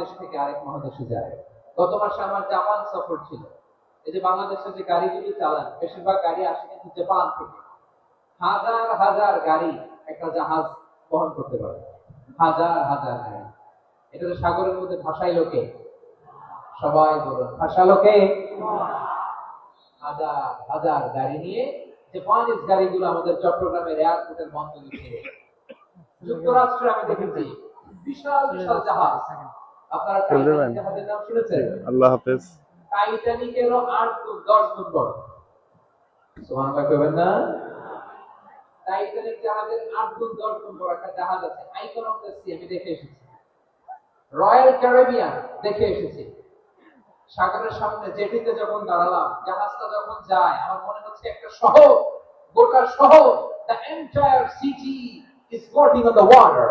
দেশ থেকে আরেক মহাদেশে যায়। গত মাসে আমার জাপান সফর ছিল। এই যে বাংলাদেশে যে গাড়িগুলি চালান, বেশিরভাগ গাড়ি আসে কিন্তু জাপান থেকে। হাজার হাজার গাড়ি একটা জাহাজ বহন করতে পারে। হাজার হাজার গাড়ি। এটা তো সাগরের মধ্যে ভাসাই লোকে। সবাই বলুন, ভাষা লোকে? হাজার হাজার গাড়ি নিয়ে জাপানিজ গাড়িগুলো আমাদের চট্টগ্রামের এয়ারপোর্টের বন্ধ দিচ্ছে যুক্তরাষ্ট্রে আমি দেখেছি। বিশাল বিশাল জাহাজ। পারেন। শুনেছেন? আল্লাহ হাফেজ। টাইটানিকেরও আট দশ গুণ বড়। সুবহানাল্লাহ কইবেন না? টাইটানিক জাহাজের আট গুণ দশ গুণ বড় একটা জাহাজ আছে আইকন অফ দ্য সি আমি দেখে এসেছি। রয়্যাল ক্যারিবিয়ান দেখে এসেছি। সাগরের সামনে জেটিতে যখন দাঁড়ালাম জাহাজটা যখন যায় আমার মনে হচ্ছে একটা শহর গোটা শহর the entire city is floating on the water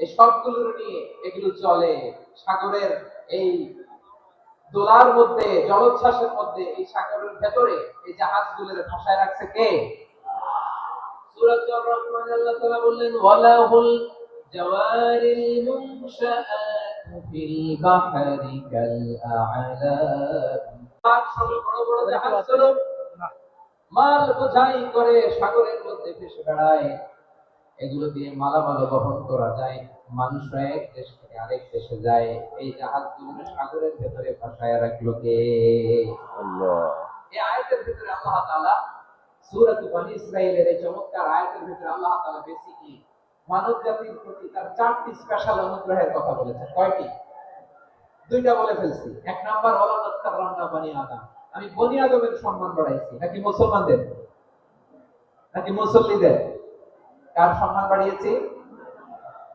এই সবগুলোর নিয়ে এগুলো চলে। সাগরের এই দোলার মধ্যে, জলোচ্ছ্বাসের মধ্যে এই সাগরের ভেতরে এই জাহাজগুলোর ভাষায় রাখছে কে? মাল বোঝাই করে সাগরের মধ্যে ভেসে বেড়ায়। এগুলো দিয়ে মালামাল বহন করা যায় মানুষরা এক দেশ থেকে আরেক দেশে যায়। এই জাহাজগুলো সাগরের ভেতরে ভাসায় রাখল কে এই আয়াতের ভিতরে আল্লাহ তাআলা সূরাত বনি ইসরাইলের এই চমৎকার আয়াতের ভিতরে আল্লাহ তাআলা বেসিকলি মানব জাতির প্রতি তার চারটি স্পেশাল অনুগ্রহের কথা বলেছেন। কয়টি? দুইটা বলে ফেলছি। এক নাম্বার ওলাদাত কাররামনা বনি আদম। আমি বনি আদমের সম্মান বাড়াইছি। নাকি মুসলমানদের? নাকি মুসল্লিদের? কার সম্মান বাড়িয়েছি?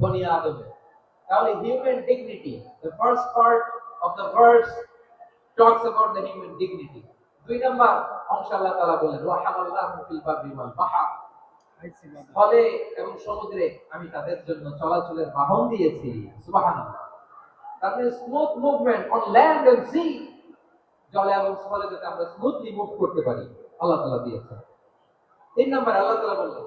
বনি আদমের তাহলে human dignity the first part of the verse talks about the human dignity. দুই নাম্বার, অংশ আল্লাহ তাআলা বলেন ওয়া হামাল্লাহু ফিল বাররি ওয়াল বাহর। ফলে এবং সমুদ্রে আমি তাদের জন্য চলাচলের বাহন দিয়েছি, সুবহানাল্লাহ। তারপরে smooth movement on land and sea জলে এবং স্থলে যাতে আমরা স্মুথলি মুভ করতে পারি, আল্লাহ তাআলা দিয়েছেন। তিন নম্বর, আল্লাহ তাআলা বললেন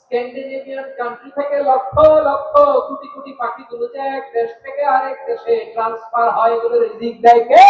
স্ক্যান্ডিনেভিয়ান কান্ট্রি থেকে লক্ষ লক্ষ কোটি কোটি পাখিগুলো যে এক দেশ থেকে আরেক দেশে ট্রান্সফার হয় এগুলো রিজিক দেয় কে?